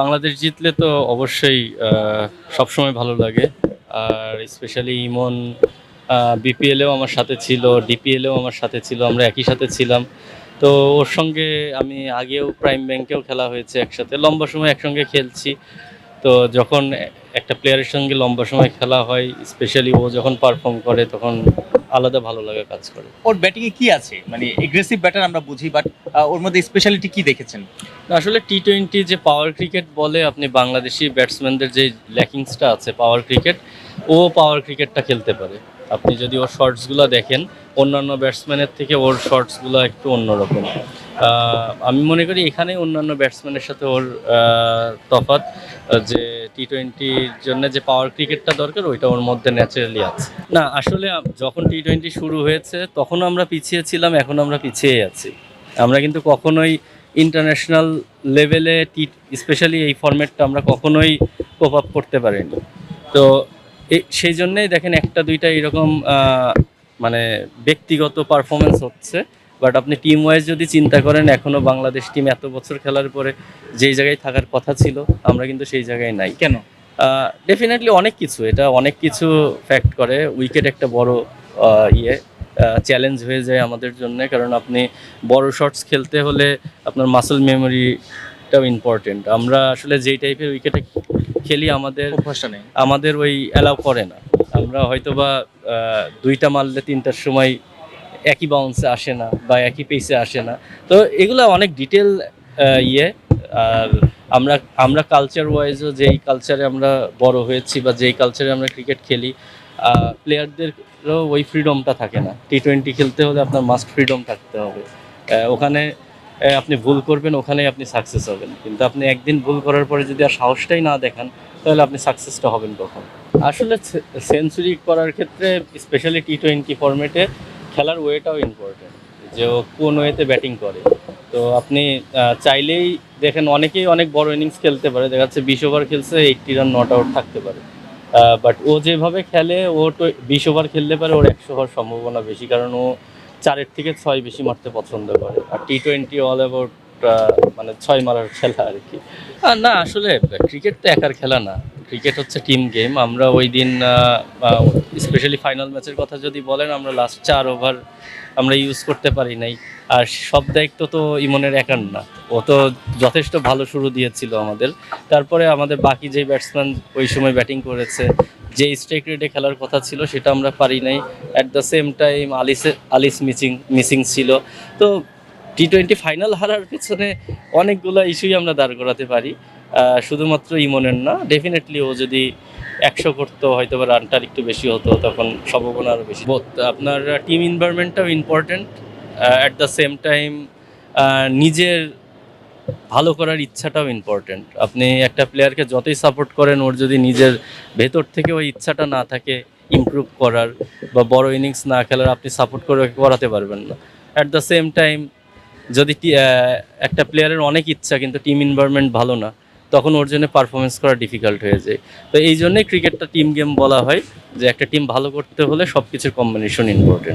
বাংলাদেশ জিতলে তো অবশ্যই সবসময় ভালো লাগে। আর স্পেশালি ইমন বিপিএলেও আমার সাথে ছিল ডিপিএলেও আমার সাথে ছিল, আমরা একই সাথে ছিলাম। তো ওর সঙ্গে আমি আগেও প্রাইম ব্যাংকেও খেলা হয়েছে একসাথে, লম্বা সময় একসঙ্গে খেলছি। তো যখন একটা প্লেয়ারের সঙ্গে লম্বা সময় খেলা হয় স্পেশালি ও যখন পারফর্ম করে, তখন আলাদা ভালো লাগে কাজ করে। ওর ব্যাটিংয়ে কি আছে? মানে এগ্রেসিভ ব্যাটার আমরা বুঝি বাট ওর মধ্যে স্পেশালিটি কি দেখেছেন? আসলে টি টোয়েন্টি যে পাওয়ার ক্রিকেট বলে আপনি বাংলাদেশি ব্যাটসম্যানদের যে ল্যাকিংসটা আছে পাওয়ার ক্রিকেট ও পাওয়ার ক্রিকেটটা খেলতে পারে। আপনি যদি ওর শর্টসগুলো দেখেন, অন্যান্য ব্যাটসম্যানের থেকে ওর শর্টসগুলো একটু অন্যরকম। আমি মনে করি এখানে অন্যান্য ব্যাটসম্যানের সাথে ওর তফাৎ, যে টি টোয়েন্টির জন্য যে পাওয়ার ক্রিকেটটা দরকার, ওইটা ওর মধ্যে ন্যাচারালি আছে। না, আসলে যখন টি টোয়েন্টি শুরু হয়েছে, তখন আমরা পিছিয়ে ছিলাম, এখন আমরা পিছিয়ে আছি। আমরা কিন্তু কখনোই ইন্টারন্যাশনাল লেভেলে টি স্পেশালি এই ফরম্যাটটা আমরা কখনোই কোপ আপ করতে পারিনি। তো সেই জন্যেই দেখেন একটা দুইটা এরকম মানে ব্যক্তিগত পারফরমেন্স হচ্ছে। বাট আপনি টিম ওয়াইজ যদি চিন্তা করেন এখনও বাংলাদেশ টিম এত বছর খেলার পরে যেই জায়গায় থাকার কথা ছিল আমরা কিন্তু সেই জায়গায় নাই। কেন? ডেফিনেটলি অনেক কিছু এটা অনেক কিছু ফ্যাক্ট করে। উইকেট একটা বড় ইয়ে। চ্যালেঞ্জ হয়ে যায় আমাদের জন্য কারণ আপনি বড় শটস খেলতে হলে আপনার মাসেল মেমোরিটাও ইম্পর্টেন্ট আমরা আসলে যেই টাইপের উইকেটে খেলি আমাদের আমাদের ওই অ্যালাউ করে না। আমরা হয়তোবা দুইটা মারলে তিনটার সময় একই বাউন্সে আসে না বা একই পেসে আসে না। তো এগুলো অনেক ডিটেল ইয়ে। আর আমরা আমরা কালচার ওয়াইজও যেই কালচারে আমরা বড় হয়েছি বা যেই কালচারে আমরা ক্রিকেট খেলি প্লেয়ারদেরও ওই ফ্রিডমটা থাকে না। টি টোয়েন্টি খেলতে হলে আপনার মাস্ট ফ্রিডম থাকতে হবে। ওখানে আপনি ভুল করবেন, ওখানেই আপনি সাকসেস হবেন। কিন্তু আপনি একদিন ভুল করার পরে যদি আর সাহসটাই না দেখান, তাহলে আপনি সাকসেসটা হবেন কখন? আসলে সেঞ্চুরি করার ক্ষেত্রে স্পেশালি টি টোয়েন্টি ফরম্যাটে খেলার ওয়েটাও ইম্পর্টেন্ট যে ও কোন ওয়েতে ব্যাটিং করে। তো আপনি চাইলেই দেখেন অনেকেই অনেক বড় ইনিংস খেলতে পারে। দেখা যাচ্ছে বিশ ওভার খেলছে এইটটি রান নট আউট থাকতে পারে। বাট ও যেভাবে খেলে, ও তো বিশ ওভার খেলতে পারে, ওর একশো হওয়ার সম্ভাবনা বেশি। কারণ ও চারের থেকে ছয় বেশি মারতে পছন্দ করে। আর টি টোয়েন্টি অল অ্যাবাউট মানে ছয় মারার খেলা আর কি। না, আসলে ক্রিকেট তো একার খেলা না। ক্রিকেট হচ্ছে টিম গেম আমরা ওই দিন স্পেশালি ফাইনাল ম্যাচের কথা যদি বলেন, আমরা লাস্ট চার ওভার আমরা ইউজ করতে পারি নাই। আর সব দায়িত্ব তো ইমনের একার না। ও তো যথেষ্ট ভালো শুরু দিয়েছিল আমাদের। তারপরে আমাদের বাকি যে ব্যাটসম্যান ওই সময় ব্যাটিং করেছে, যে স্ট্রাইক রেটে খেলার কথা ছিল, সেটা আমরা পারি নাই। অ্যাট দ্য সেম টাইম আলিসে আলিস মিসিং মিসিং ছিল। তো টি টোয়েন্টি ফাইনাল হারার পিছনে অনেকগুলো ইস্যুই আমরা দাঁড় করাতে পারি। শুধুমাত্র ইমনের না ডেফিনেটলি ও যদি একশো করতো হয়তো বা রানটার একটু বেশি হতো, তখন সম্ভাবনা আরও বেশি। বোধ আপনার team এনভায়রনমেন্টটাও important at the same time নিজের ভালো করার ইচ্ছাটাও ইম্পর্টেন্ট আপনি একটা প্লেয়ারকে যতই সাপোর্ট করেন, ওর যদি নিজের ভেতর থেকে ওই ইচ্ছাটা না থাকে ইমপ্রুভ করার বা বড় ইনিংস না খেলার, আপনি সাপোর্ট করে করাতে পারবেন না। অ্যাট দ্য সেম টাইম যদি টি- একটা প্লেয়ারের অনেক ইচ্ছা, কিন্তু টিম এনভায়রনমেন্ট ভালো না তখন ওর জন্য পারফরমেন্স করা ডিফিকাল্ট হয়ে যায়। তো এই জন্যই ক্রিকেটটা টিম গেম বলা হয় যে একটা টিম ভালো করতে হলে সব কিছুর কম্বিনেশন ইম্পর্টেন্ট